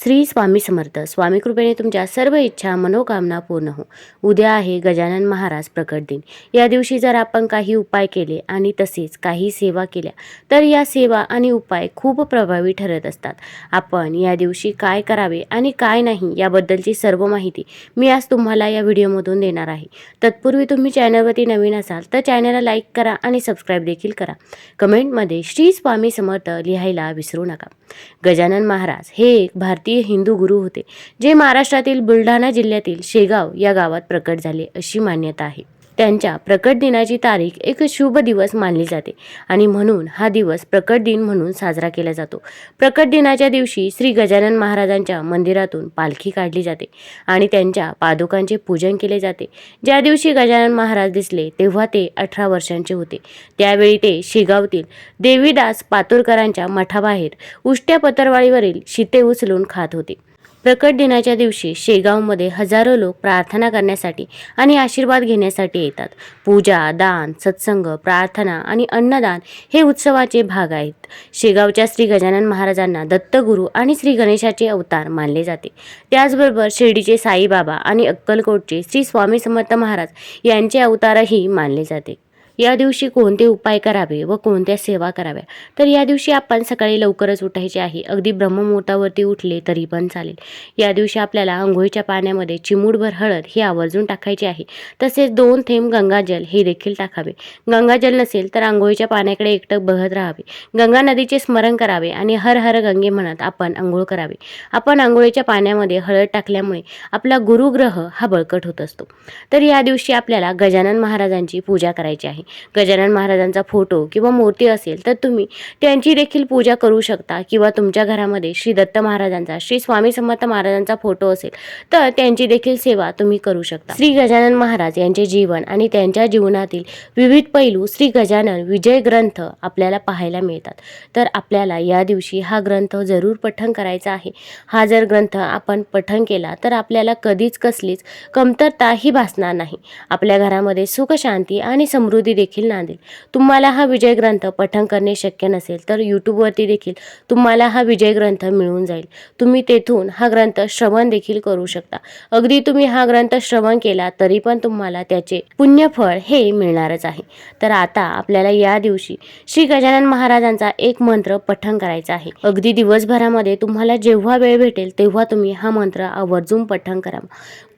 श्री स्वामी समर्थ. स्वामी कृपेने तुमच्या सर्व इच्छा मनोकामना पूर्ण हो. उद्या आहे गजानन महाराज प्रकट दिन. या दिवशी जर आपण काही उपाय केले आणि तसेच काही सेवा केल्या तर या सेवा आणि उपाय खूप प्रभावी ठरत असतात. आपण या दिवशी काय करावे आणि काय नाही याबद्दलची सर्व माहिती मी आज तुम्हाला या व्हिडिओमधून देणार आहे. तत्पूर्वी तुम्ही चॅनलवरती नवीन असाल तर चॅनलला लाईक करा आणि सबस्क्राईब देखील करा. कमेंटमध्ये श्री स्वामी समर्थ लिहायला विसरू नका. गजानन महाराज हे एक भारतीय हिंदू गुरु होते जे महाराष्ट्रातील बुलढाणा जिल्ह्यातील शेगाव या गावात प्रकट झाले अशी मान्यता आहे. त्यांच्या प्रकट दिनाची तारीख एक शुभ दिवस मानली जाते. आणि म्हणून हा दिवस प्रकट दिन म्हणून साजरा केला जातो. प्रकट दिनाच्या दिवशी श्री गजानन महाराजांच्या मंदिरातून पालखी काढली जाते आणि त्यांच्या पादुकांचे पूजन केले जाते. ज्या दिवशी गजानन महाराज दिसले तेव्हा ते अठरा वर्षांचे होते. त्यावेळी ते शेगावतील. देवीदास पातुरकरांच्या मठाबाहेर उष्ट्या पतरवाळीवरील शिते उचलून खात होते. प्रकट दिनाच्या दिवशी शेगावमध्ये हजारो लोक प्रार्थना करण्यासाठी आणि आशीर्वाद घेण्यासाठी येतात. पूजा दान सत्संग प्रार्थना आणि अन्नदान हे उत्सवाचे भाग आहेत. शेगावच्या श्री गजानन महाराजांना दत्तगुरू आणि श्री गणेशाचे अवतार मानले जाते. त्याचबरोबर शिर्डीचे साईबाबा आणि अक्कलकोटचे श्री स्वामी समर्थ महाराज यांचे अवतारही मानले जाते. या दिवशी कोणते उपाय करावे व कोणत्या सेवा कराव्या? तर या दिवशी आपण सकाळी लवकरच उठायचे आहे. अगदी ब्रह्ममुहूर्तावरती उठले तरी पण चालेल. या दिवशी आपल्याला आंघोळीच्या पाण्यामध्ये चिमूटभर हळद हे आवर्जून टाकायची आहे. तसेच दोन थेंब गंगाजल हे देखील टाकावे. गंगाजल नसेल तर आंघोळीच्या पाण्याकडे एकटक बघत राहावे. गंगा नदीचे स्मरण करावे आणि हर हर गंगे म्हणत आपण आंघोळ करावे. आपण आंघोळीच्या पाण्यामध्ये हळद टाकल्यामुळे आपला गुरुग्रह हा बळकट होत असतो. तर या दिवशी आपल्याला गजानन महाराजांची पूजा करायची आहे. गजानन महाराजांचा फोटो किंवा मूर्ती असेल तर तुम्ही त्यांची देखील पूजा करू शकता किंवा तुमच्या घरामध्ये श्री दत्त महाराजांचा श्री स्वामी समर्थ महाराजांचा फोटो असेल तर त्यांची देखील सेवा तुम्ही करू शकता. श्री गजानन महाराज यांचे जीवन आणि त्यांच्या जीवनातील विविध पैलू श्री गजानन विजय ग्रंथ आपल्याला पाहायला मिळतात. तर आपल्याला या दिवशी हा ग्रंथ जरूर पठण करायचा आहे. हा जर ग्रंथ आपण पठण केला तर आपल्याला कधीच कसलीच कमतरताही भासणार नाही. आपल्या घरामध्ये सुख शांती आणि समृद्धी देखील नांदेल तुम्हाला हा विजय ग्रंथ पठण करणे शक्य नसेल तर यूट्यूबवरती देखील तुम्हाला हा विजय ग्रंथ मिळून जाईल. तुम्ही तेथून हा ग्रंथ श्रवण देखील करू शकता. अगदी तुम्ही हा ग्रंथ श्रवण केला तरी पण तुम्हाला त्याचे पुण्यफळ हे मिळणारच आहे. तर आता आपल्याला या दिवशी श्री गजानन महाराजांचा एक मंत्र पठण करायचा आहे. अगदी दिवसभरामध्ये तुम्हाला जेव्हा वेळ भेटेल तेव्हा तुम्ही हा मंत्र आवर्जून पठण करा.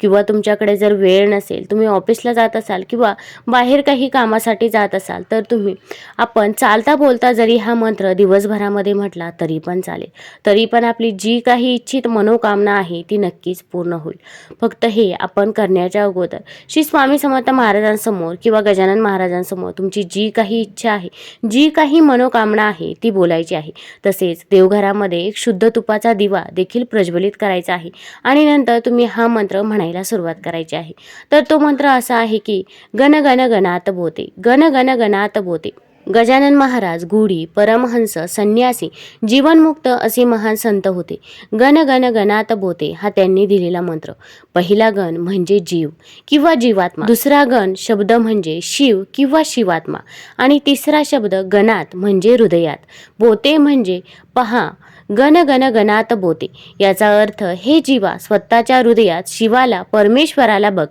किंवा तुमच्याकडे जर वेळ नसेल तुम्ही ऑफिसला जात असाल किंवा बाहेर काही कामासाठी जात असाल तर तुम्ही आपण चालता बोलता जरी हा मंत्र दिवसभरामध्ये म्हटला तरी पण चालेल. तरी पण आपली जी काही इच्छित मनोकामना आहे ती नक्कीच पूर्ण होईल. फक्त हे आपण करण्याच्या अगोदर श्री स्वामी समर्थ महाराजांसमोर किंवा गजानन महाराजांसमोर तुमची जी काही इच्छा आहे जी काही मनोकामना आहे ती बोलायची आहे. तसेच देवघरामध्ये एक शुद्ध तुपाचा दिवा देखील प्रज्वलित करायचा आहे आणि नंतर तुम्ही हा मंत्र म्हणायचा म्हणायला सुरुवात करायची आहे. तर तो मंत्र असा आहे की गण गण गणात बोते. गण गण गणात बोते. गजानन महाराज गुढी परमहंस संन्यासी जीवनमुक्त असे महान संत होते. गण गण गणात बोते हा त्यांनी दिलेला मंत्र. पहिला गण म्हणजे जीव किंवा जीवात्मा. दुसरा गण शब्द म्हणजे शिव किंवा शिवात्मा. आणि तिसरा शब्द गणात म्हणजे हृदयात. बोते म्हणजे पहा गण गण गणात बोते. याचा अर्थ हे जीवा स्वतःच्या हृदयात शिवाला परमेश्वराला बघ.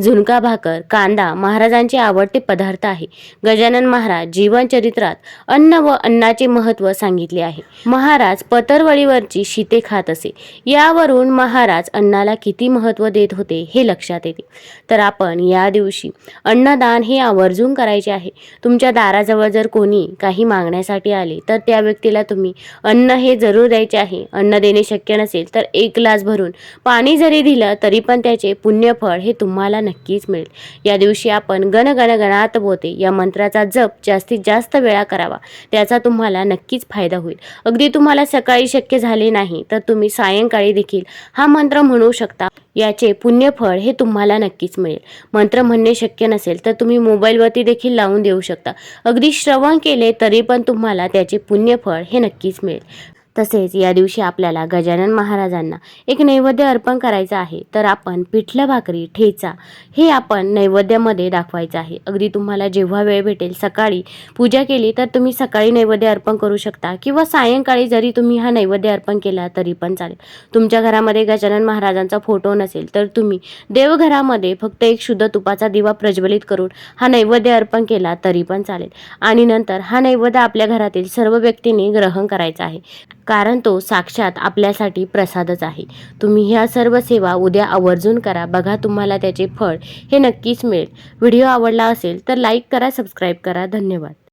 झुणका भाकर कांदा महाराजांचे आवडते पदार्थ आहे. गजानन महाराज जीवनचरित्रात अन्न व अन्नाचे महत्त्व सांगितले आहे. महाराज पतरवळीवरची शिते खात असे. यावरून महाराज अन्नाला किती महत्त्व देत होते हे लक्षात येते. तर आपण या दिवशी अन्नदान हे आवर्जून करायचे आहे. तुमच्या दाराजवळ जर कोणी काही मागण्यासाठी आले तर त्या व्यक्तीला तुम्ही अन्न हे जरूर द्यायचे आहे. अन्न देणे शक्य नसेल तर एक ग्लास भरून पाणी जरी दिलं तरी पण त्याचे पुण्यफळ हे तुम्हाला नक्कीच मिळेल. या दिवशी आपण गण गण गणात बोते. या मंत्राचा जप जास्तीत जास्त वेळा करावा. त्याचा तुम्हाला नक्कीच फायदा होईल. अगदी तुम्हाला सकाळी शक्य झाले नाही तर तुम्ही सायंकाळी देखील हा मंत्र म्हणू शकता. याचे पुण्यफळ हे तुम्हाला नक्कीच मिळेल. मंत्र म्हणणे शक्य नसेल तर तुम्ही मोबाईलवरती देखील लावून देऊ शकता. अगदी श्रवण केले तरी पण तुम्हाला त्याचे पुण्यफळ हे नक्कीच मिळेल. तसेच या दिवशी आपल्याला गजानन महाराजांना एक नैवेद्य अर्पण करायचं आहे. तर आपण पिठलं भाकरी ठेचा हे आपण नैवेद्यामध्ये दाखवायचं आहे. अगदी तुम्हाला जेव्हा वेळ भेटेल सकाळी पूजा केली तर तुम्ही सकाळी नैवेद्य अर्पण करू शकता किंवा सायंकाळी जरी तुम्ही हा नैवेद्य अर्पण केला तरी पण चालेल. तुमच्या घरामध्ये गजानन महाराजांचा फोटो नसेल तर तुम्ही देवघरामध्ये फक्त एक शुद्ध तुपाचा दिवा प्रज्वलित करून हा नैवेद्य अर्पण केला तरी पण चालेल. आणि नंतर हा नैवेद्य आपल्या घरातील सर्व व्यक्तींनी ग्रहण करायचा आहे. कारण तो साक्षात आपल्यासाठी प्रसादच आहे. तुम्ही ह्या सर्व सेवा उद्या आवर्जून करा. बघा तुम्हाला त्याचे फळ हे नक्कीच मिळेल. व्हिडिओ आवडला असेल तर लाईक करा सबस्क्राईब करा. धन्यवाद.